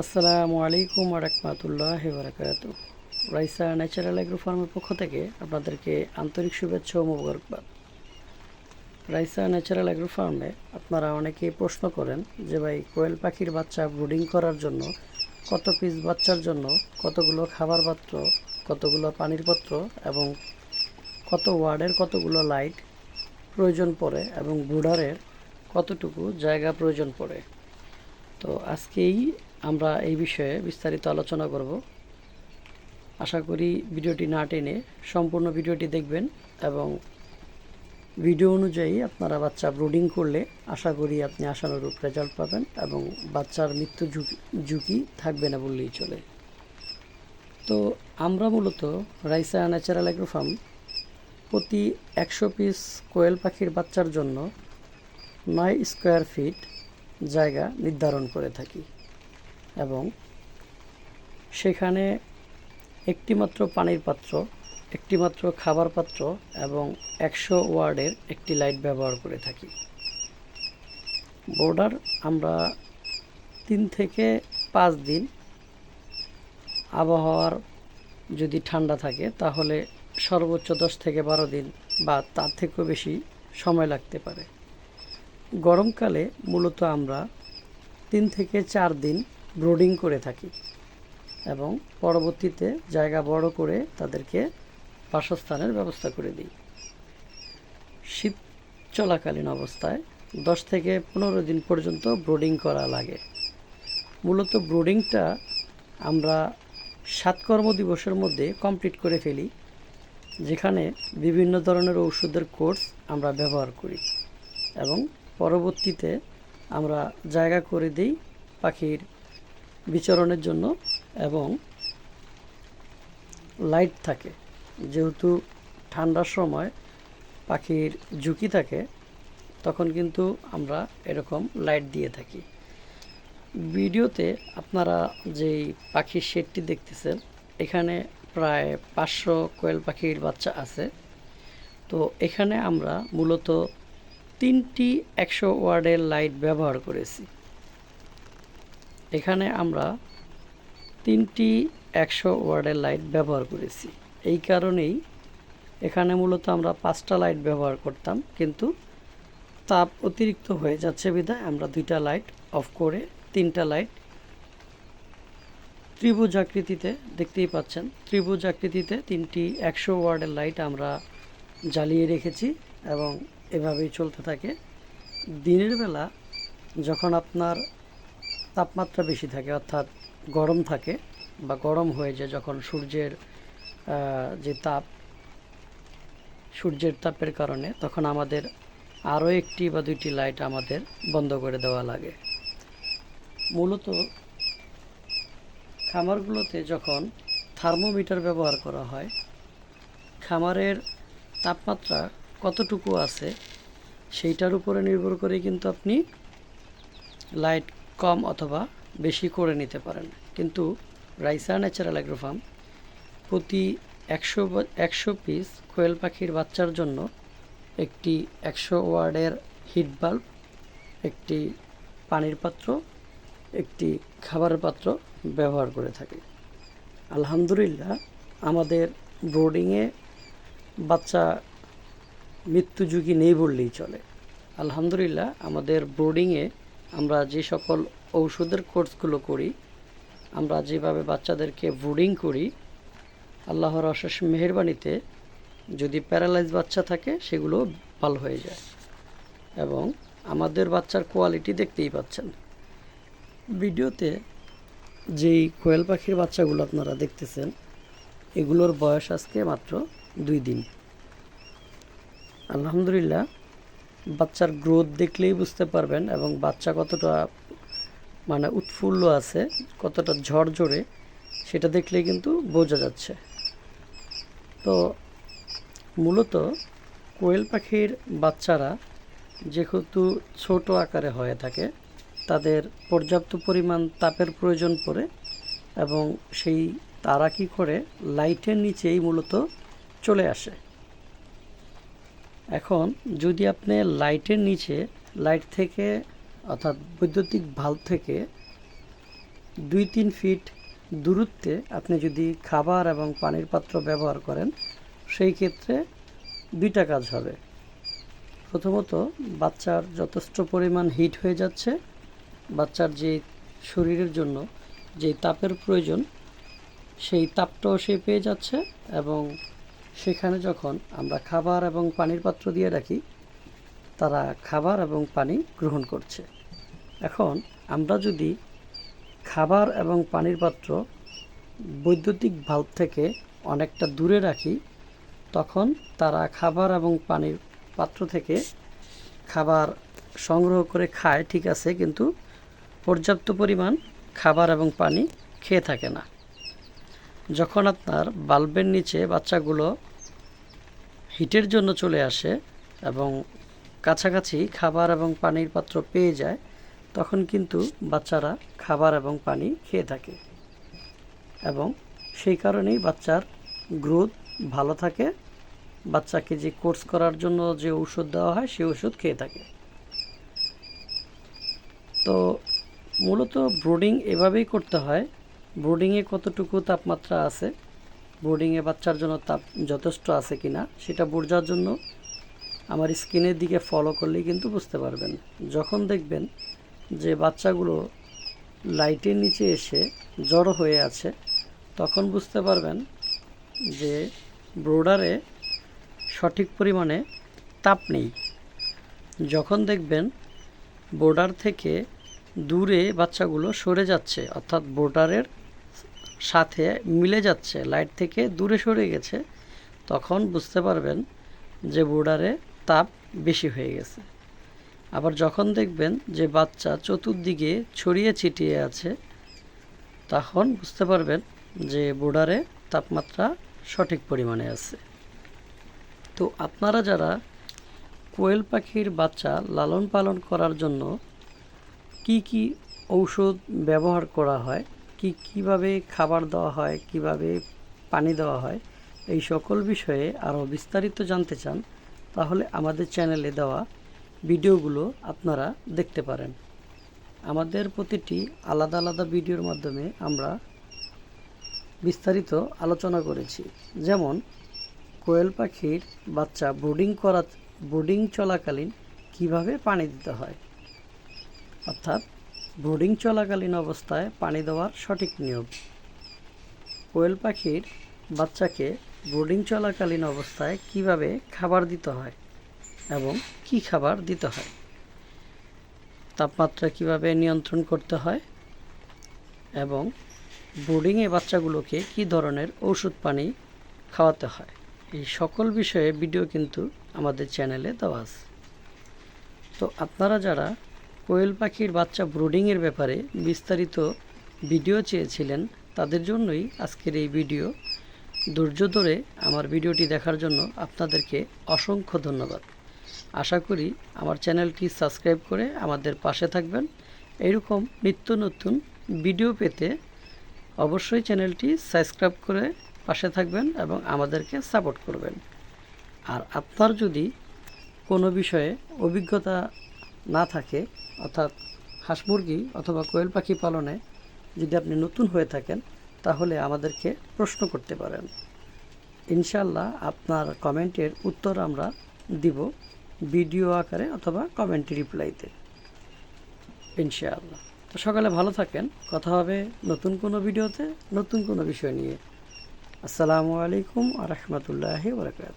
আসসালামু আলাইকুম রহমতুল্লাহ বারাকাত Raisa natural agro ফার্মের পক্ষ থেকে আপনাদেরকে আন্তরিক শুভেচ্ছা ও মোবারকবাদ। রাইসা ন্যাচারাল এগ্রো ফার্মে আপনারা অনেকেই প্রশ্ন করেন যে ভাই, কোয়েল পাখির বাচ্চা ব্রুডিং করার জন্য, কত পিস বাচ্চার জন্য কতগুলো খাবার পাত্র কতগুলো পানির পাত্র এবং কত ওয়ার্ডের কতগুলো লাইট প্রয়োজন পড়ে এবং বুডারের কতটুকু জায়গা প্রয়োজন পড়ে? তো আজকেই আমরা এই বিষয়ে বিস্তারিত আলোচনা করব। আশা করি ভিডিওটি না টেনে সম্পূর্ণ ভিডিওটি দেখবেন এবং ভিডিও অনুযায়ী আপনারা বাচ্চা ব্রুডিং করলে আশা করি আপনি আশানুরূপ রেজাল্ট পাবেন এবং বাচ্চার মৃত্যু ঝুঁকি ঝুঁকি থাকবে না বললেই চলে। তো আমরা মূলত রাইসা ন্যাচারাল অ্যাগ্রো ফার্ম প্রতি একশো পিস কোয়েল পাখির বাচ্চার জন্য নয় স্কোয়ার ফিট জায়গা নির্ধারণ করে থাকি। এবং সেখানে একটিমাত্র পানির পাত্র, একটিমাত্র খাবার পাত্র এবং একশো ওয়ার্ডের একটি লাইট ব্যবহার করে থাকি। বর্ডার আমরা তিন থেকে পাঁচ দিন আবহাওয়ার যদি ঠান্ডা থাকে, তাহলে সর্বোচ্চ দশ থেকে বারো দিন বা তার থেকেও বেশি সময় লাগতে পারে। গরমকালে মূলত আমরা তিন থেকে চার দিন ব্রোডিং করে থাকি। এবং পরবর্তীতে জায়গা বড় করে তাদেরকে বাসস্থানের ব্যবস্থা করে দিই। শীত চলাকালীন অবস্থায় দশ থেকে পনেরো দিন পর্যন্ত ব্রোডিং করা লাগে। মূলত ব্রোডিংটা আমরা সাত কর্মদিবসের মধ্যে কমপ্লিট করে ফেলি, যেখানে বিভিন্ন ধরনের ঔষধের কোর্স আমরা ব্যবহার করি। এবং পরবর্তীতে আমরা জায়গা করে দিই পাখির বিচরণের জন্য এবং লাইট থাকে। যেহেতু ঠান্ডার সময় পাখির ঝুঁকি থাকে, তখন কিন্তু আমরা এরকম লাইট দিয়ে থাকি। ভিডিওতে আপনারা যেই পাখির শেডটি দেখতেছেন, এখানে প্রায় পাঁচশো কোয়েল পাখির বাচ্চা আছে। তো এখানে আমরা মূলত তিনটি একশো ওয়ার্ডের লাইট ব্যবহার করেছি। এখানে আমরা তিনটি একশো ওয়ার্ডের লাইট ব্যবহার করেছি। এই কারণেই এখানে মূলত আমরা পাঁচটা লাইট ব্যবহার করতাম, কিন্তু তাপ অতিরিক্ত হয়ে যাচ্ছে বিধায় আমরা দুইটা লাইট অফ করে তিনটা লাইট ত্রিভুজ আকৃতিতে দেখতেই পাচ্ছেন। ত্রিভুজ আকৃতিতে তিনটি একশো ওয়ার্ডের লাইট আমরা জ্বালিয়ে রেখেছি এবং এভাবেই চলতে থাকে। দিনের বেলা যখন আপনার তাপমাত্রা বেশি থাকে, অর্থাৎ গরম থাকে বা গরম হয়ে যায় যখন সূর্যের যে তাপ, সূর্যের তাপের কারণে, তখন আমাদের আরও একটি বা দুইটি লাইট আমাদের বন্ধ করে দেওয়া লাগে। মূলত খামারগুলোতে যখন থার্মোমিটার ব্যবহার করা হয়, খামারের তাপমাত্রা কতটুকু আছে সেইটার উপরে নির্ভর করে কিন্তু আপনি লাইট কম অথবা বেশি করে নিতে পারেন। কিন্তু রাইসা ন্যাচারাল অ্যাগ্রোফার্ম প্রতি একশো একশো পিস কোয়েল পাখির বাচ্চার জন্য একটি একশো ওয়ার্ডের হিট বাল্ব, একটি পানির পাত্র, একটি খাবারের পাত্র ব্যবহার করে থাকে। আলহামদুলিল্লাহ, আমাদের ব্রোডিংয়ে বাচ্চা মৃত্যু ঝুঁকি নেই বললেই চলে। আলহামদুলিল্লাহ, আমাদের ব্রোডিংয়ে আমরা যে সকল ঔষধের কোর্সগুলো করি, আমরা যেভাবে বাচ্চাদেরকে ব্রুডিং করি, আল্লাহর অশেষ মেহরবানিতে যদি প্যারালাইজ বাচ্চা থাকে, সেগুলো ভালো হয়ে যায়। এবং আমাদের বাচ্চার কোয়ালিটি দেখতেই পাচ্ছেন। ভিডিওতে যেই কোয়েল পাখির বাচ্চাগুলো আপনারা দেখতেছেন, এগুলোর বয়স আজকে মাত্র দুই দিন। আলহামদুলিল্লাহ বাচ্চার গ্রোথ দেখলেই বুঝতে পারবেন এবং বাচ্চা কতটা মানে উৎফুল্ল আছে, কতটা ঝড়ঝড়ে সেটা দেখলেই কিন্তু বোঝা যাচ্ছে। তো মূলত কোয়েল পাখির বাচ্চারা যেহেতু ছোট আকারে হয়ে থাকে, তাদের পর্যাপ্ত পরিমাণ তাপের প্রয়োজন পড়ে এবং সেই তারা কি করে, লাইটের নিচেই মূলত চলে আসে। এখন যদি আপনি লাইটের নিচে, লাইট থেকে অর্থাৎ বৈদ্যুতিক ভাল্ব থেকে দুই তিন ফিট দূরত্বে আপনি যদি খাবার এবং পানির পাত্র ব্যবহার করেন, সেই ক্ষেত্রে দুইটা কাজ হবে। প্রথমত, বাচ্চার যথেষ্ট পরিমাণ হিট হয়ে যাচ্ছে। বাচ্চার যে শরীরের জন্য যে তাপের প্রয়োজন, সেই তাপটাও সে পেয়ে যাচ্ছে এবং সেখানে যখন আমরা খাবার এবং পানির পাত্র দিয়ে রাখি, তারা খাবার এবং পানি গ্রহণ করছে। এখন আমরা যদি খাবার এবং পানির পাত্র বৈদ্যুতিক ভাল্ব থেকে অনেকটা দূরে রাখি, তখন তারা খাবার এবং পানির পাত্র থেকে খাবার সংগ্রহ করে খায়, ঠিক আছে, কিন্তু পর্যাপ্ত পরিমাণ খাবার এবং পানি খেয়ে থাকে না। যখন আপনার বাল্বের নিচে বাচ্চাগুলো হিটের জন্য চলে আসে এবং কাছাকাছি খাবার এবং পানির পাত্র পেয়ে যায়, তখন কিন্তু বাচ্চারা খাবার এবং পানি খেয়ে থাকে। এবং সেই কারণেই বাচ্চার গ্রোথ ভালো থাকে। বাচ্চাকে যে কোর্স করার জন্য যে ওষুধ দেওয়া হয়, সেই ওষুধ খেয়ে থাকে। তো মূলত ব্রোডিং এভাবেই করতে হয় ব্রোডিংয়ে কতটুকু তাপমাত্রা আছে? ব্রোডিংয়ে বাচ্চার জন্য তাপ যথেষ্ট আছে কি না সেটা বোঝার জন্য আমার স্কিনের দিকে ফলো করলেই কিন্তু বুঝতে পারবেন। যখন দেখবেন যে বাচ্চাগুলো লাইটের নিচে এসে জড়ো হয়ে আছে, তখন বুঝতে পারবেন যে ব্রোডারে সঠিক পরিমাণে তাপ নেই। যখন দেখবেন বোর্ডার থেকে দূরে বাচ্চাগুলো সরে যাচ্ছে, অর্থাৎ বোর্ডারের সাথে মিলে যাচ্ছে, লাইট থেকে দূরে সরে গেছে, তখন বুঝতে পারবেন যে বোর্ডারে তাপ বেশি হয়ে গেছে। আবার যখন দেখবেন যে বাচ্চা চতুর্দিকে ছড়িয়ে ছিটিয়ে আছে, তখন বুঝতে পারবেন যে বোর্ডারে তাপমাত্রা সঠিক পরিমাণে আছে। তো আপনারা যারা কোয়েল পাখির বাচ্চা লালন পালন করার জন্য কি কি ঔষধ ব্যবহার করা হয় কি, কীভাবে খাবার দেওয়া হয়, কীভাবে পানি দেওয়া হয়, এই সকল বিষয়ে আরও বিস্তারিত জানতে চান, তাহলে আমাদের চ্যানেলে দেওয়া ভিডিওগুলো আপনারা দেখতে পারেন। আমাদের প্রতিটি আলাদা আলাদা ভিডিওর মাধ্যমে আমরা বিস্তারিত আলোচনা করেছি। যেমন, কোয়েল পাখির বাচ্চা ব্রুডিং করা, ব্রুডিং চলাকালীন কীভাবে পানি দিতে হয়? অর্থাৎ ব্রুডিং চলাকালীন অবস্থায় পানি দেওয়ার সঠিক নিয়ম। কোয়েল পাখির বাচ্চাকে ব্রুডিং চলাকালীন অবস্থায় কীভাবে খাবার দিতে হয় এবং কি খাবার দিতে হয়? তাপমাত্রা কীভাবে নিয়ন্ত্রণ করতে হয় এবং ব্রুডিংয়ে বাচ্চাগুলোকে কি ধরনের ওষুধ পানি খাওয়াতে হয়? এই সকল বিষয়ে ভিডিও কিন্তু আমাদের চ্যানেলে দেওয়া আছে। তো আপনারা যারা কোয়েল পাখির বাচ্চা ব্রুডিংয়ের ব্যাপারে বিস্তারিত ভিডিও চেয়েছিলেন তাদের জন্যই আজকের এই ভিডিও। ধৈর্য ধরে আমার ভিডিওটি দেখার জন্য আপনাদেরকে অসংখ্য ধন্যবাদ। আশা করি আমার চ্যানেলটি সাবস্ক্রাইব করে আমাদের পাশে থাকবেন। এরকম নিত্য নতুন ভিডিও পেতে অবশ্যই চ্যানেলটি সাবস্ক্রাইব করে পাশে থাকবেন এবং আমাদেরকে সাপোর্ট করবেন। আর আপনার যদি কোনো বিষয়ে অভিজ্ঞতা না থাকে অর্থাৎ হাঁস মুরগি অথবা কোয়েল পাখি পালনে যদি আপনি নতুন হয়ে থাকেন, তাহলে আমাদেরকে প্রশ্ন করতে পারেন। ইনশাল্লাহ আপনার কমেন্টের উত্তর আমরা দিব ভিডিও আকারে অথবা কমেন্ট রিপ্লাইতে। ইনশাআল্লাহ। তো সকালে ভালো থাকেন। কথা হবে নতুন কোনো ভিডিওতে, নতুন কোনো বিষয় নিয়ে। আসসালামু আলাইকুম আ রহমতুল্লাহি বরকাত